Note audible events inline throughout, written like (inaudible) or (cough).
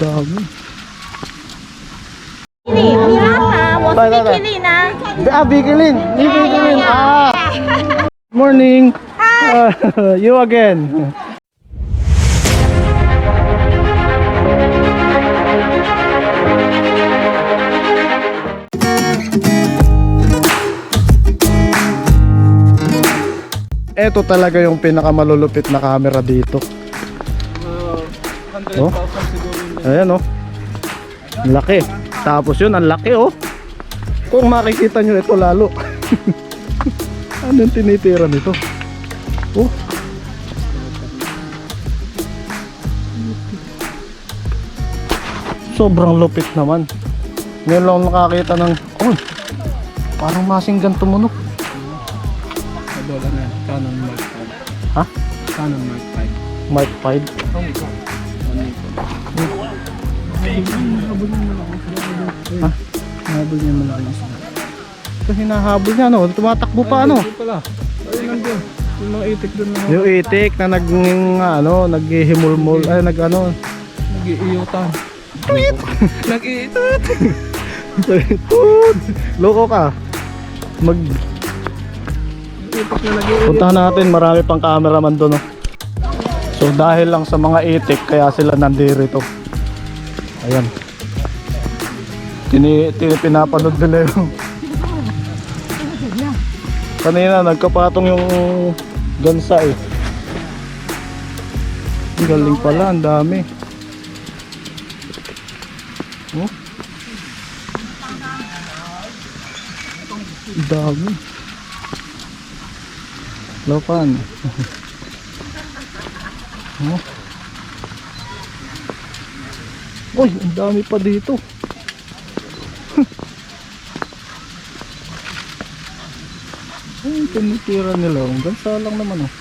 Dami. Bikilin, ah. Ah, Bikilin. Ni Bikilin. Ah. Morning. Hi. (laughs) You again. Ito talaga yung pinakamalulupit na camera dito. Oh. Ayan oh. Ang laki. Tapos yun, ang laki oh. Kung makikita nyo ito lalo. (laughs) Anong tinitira nito? Oh. Sobrang lupit naman. Ngayon lang nakakita ng, oh, parang masinggan tumunog. Bola na, Canon Mark 5. Ha? Canon Mark 5. Mark 5. Ha? Nabal niya malaki isa. Ito hinahabol niya, no? Tumatakbo pa, ano? Ayun nandun. Yung mga itik doon na Yung itik na nag, ano, naghihimulmul, ay, nag, ano, nag-iiyutan. Tut! (laughs) Loko ka. Mag puntahan natin, marami pang cameraman doon. No? So dahil lang sa mga itik kaya sila nandirito. Ayan. Tini, tini pinapanood nila yung Kanina nagkapatong yung gansa eh. Galing pala, ang dami. Oh. Dami. Lopan. (laughs) oh. Uy, ang dami pa dito. Ay, tinitira nila. Ang gansa lang naman oh.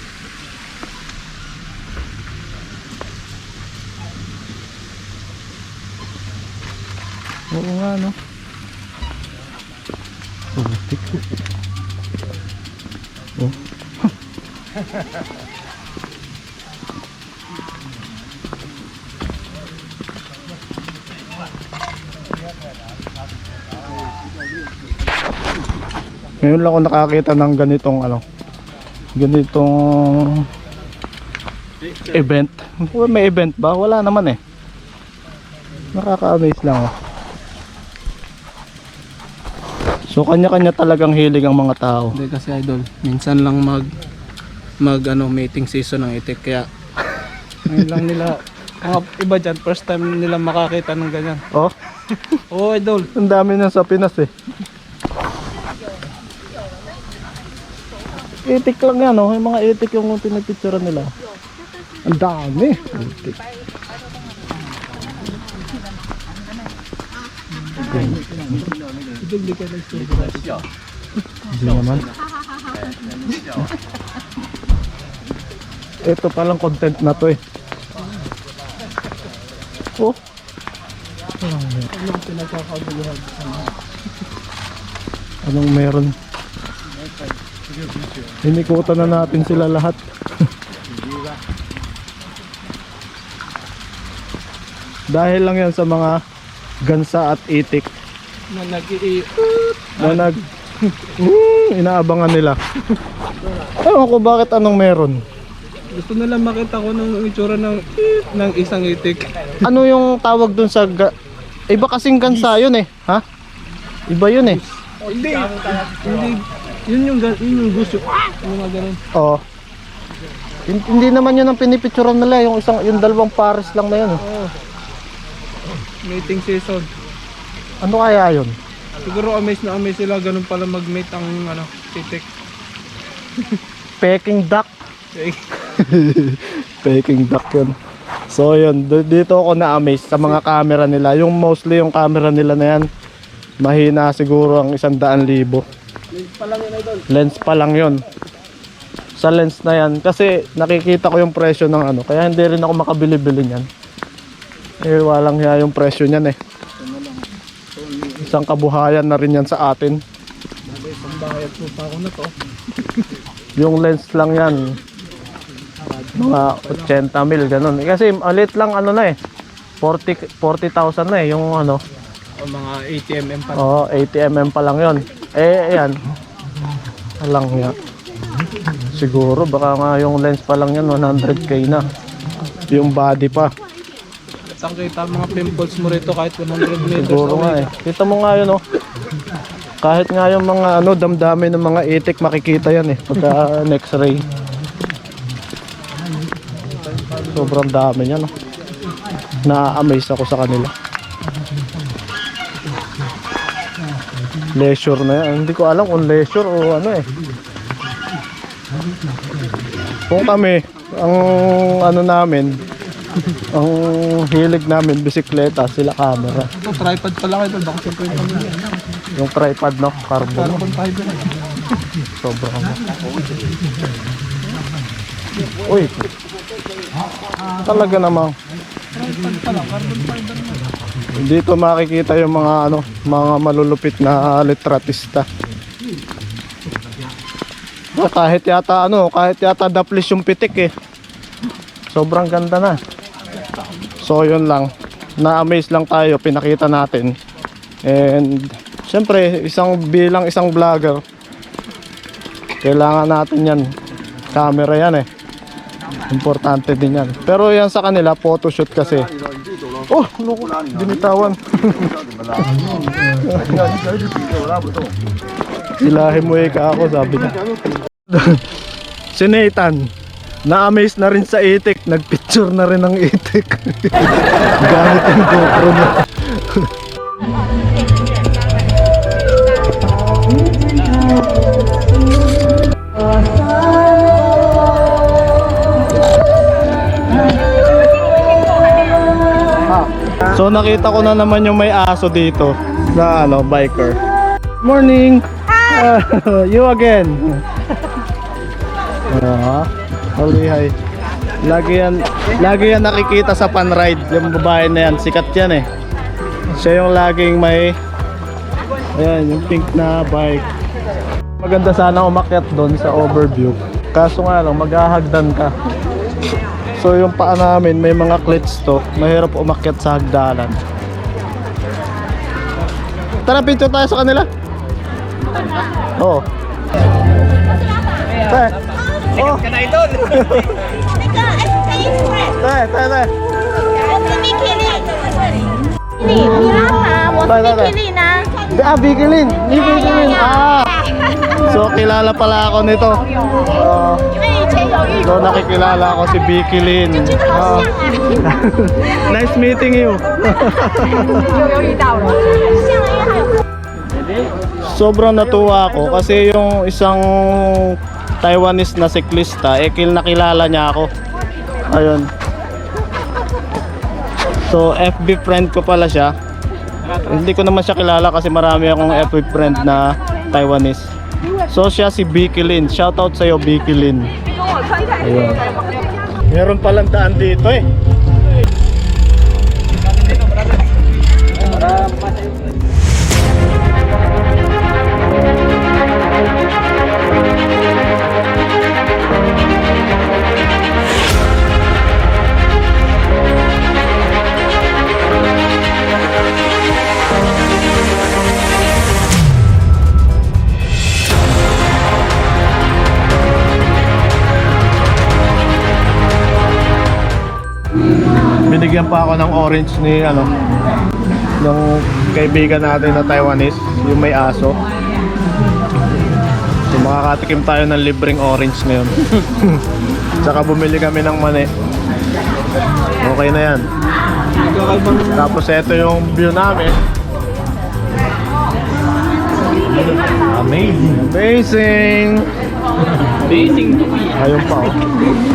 Oo nga no. Oh. Oh. (laughs) Ngayon lang ako nakakita ng ganitong ano. Ganitong event. May event ba? Wala naman eh. Nakaka-amaze lang oh. So kanya-kanya talagang hilig ang mga tao. Hindi kasi idol. Minsan lang mag mag ano mating season ng itik kaya (laughs) ngayon lang nila mga iba dyan first time nila makakita ng ganyan Oh, oo idol ang dami na sa Pinas eh. Itik lang yan oh. Yung mga itik yung pinipicturean nila. Ang dami. Itik. Hindi naman. Ito palang content na to eh. Oh. Anong meron? Inikutan na natin sila lahat. (laughs) Dahil lang yan sa mga gansa at itik na nag-i na nag Mm, inaabangan nila. Ewan ko bakit anong meron. gusto nila makita ko ng itsura ng ng isang itik Ano yung tawag dun sa ga- Iba kasing gansa yun eh, ha? Iba yun eh. hindi hindi yun yung yun yung gusto yung mga ganun Oo. Hin- Hindi naman yun ang pinipicturean nila, yung isang yung dalawang pares lang na yun. eh. oo mating season Ano kaya yun? siguro amaze na amaze sila ganun pala mag-mate ang ano itik (laughs) Peking duck. (laughs) Peking duck yun. So yun, d- dito ako na-amaze sa mga camera nila. Yung mostly yung camera nila na yan, mahina siguro ang isang daan libo. Lens pa lang yun. Sa lens na yan. Kasi nakikita ko yung presyo ng ano. Kaya hindi rin ako makabili-bili niyan. Eh walang hiya yung presyo niyan eh. Isang kabuhayan na rin yan sa atin. bayad po pa ako na to Yung lens lang yan. Mga 80 mil ganun. Kasi alit lang ano na eh. 40 40,000 na eh yung ano. O mga ATMM pa. Oo, 80mm pa lang 'yon. Eh ayan. Alang nga. Siguro baka nga yung lens pa lang yan 100k na. Yung body pa. Saan kita mga pimples mo rito kahit 100 meters Siguro nga eh. Kita mo nga yun oh. Kahit nga yung mga ano damdamin ng mga itik makikita yan eh pagka (laughs) next ray. Sobrang dami niya no. Na-amaze ako sa kanila. Leisure na yan. Hindi ko alam kung leisure o ano eh. Kung kami, ang ano namin, ang hilig namin bisikleta, sila camera. Ito, tripod pala kayo. Baka siyempre yung pamilya. Yung tripod no, carbon. Carbon fiber. Sobrang. Uy. Talaga namang. Dito makikita yung mga ano, mga malulupit na litratista. Ah, kahit yata ano, kahit yata daplis yung pitik eh. Sobrang ganda na. So yun lang. Na-amaze lang tayo, pinakita natin. And syempre, isang bilang isang vlogger, kailangan natin yan. Camera yan eh. Importante din yan. Pero yan sa kanila, photoshoot kasi. Oh, loko, binitawan. Silahin mo ika ako, sabi niya. si Nathan, na-amaze na rin sa itik. Nagpicture na rin ng itik. (laughs) Gamit yung GoPro niya. (laughs) So nakita ko na naman yung may aso dito na ano, biker. Morning. Ah, (laughs) you again. (laughs) Ah, holy hi. Lagi yan, lagi yan nakikita sa pan-ride yung babae na yan. Sikat yan eh. Siya yung laging may Ayan, yung pink na bike. Maganda sana umakyat doon sa overview. Kaso nga lang, maghahagdan ka. So yung paa namin may mga cleats to. Mahirap umakyat sa hagdanan. Tara, picture tayo sa kanila. Oo. Oh. Tara. Oh. Ka na ito. Teka, ay, Tara, tara, tara. Huwag kumikili. Huwag kumikili na. Ah, Vicky Lynn. Ni Vicky Ah. So, kilala pala ako nito. Uh, so, nakikilala ako si Vicky Uh, ah. (laughs) nice meeting you. (laughs) Sobrang natuwa ako kasi yung isang Taiwanese na siklista, eh kil nakilala niya ako. Ayun. So, FB friend ko pala siya. Hindi ko naman siya kilala kasi marami akong FB friend na Taiwanese. So siya si Vicky Lin. Shoutout sa'yo Vicky Lin. Ayun. Meron palang daan dito eh. Binigyan pa ako ng orange ni ano ng kaibigan natin na Taiwanese yung may aso. So makakatikim tayo ng libreng orange ngayon. (laughs) Tsaka bumili kami ng mani. Okay na yan. Tapos ito yung view namin. Amazing. Amazing. Amazing. Ayun pa oh.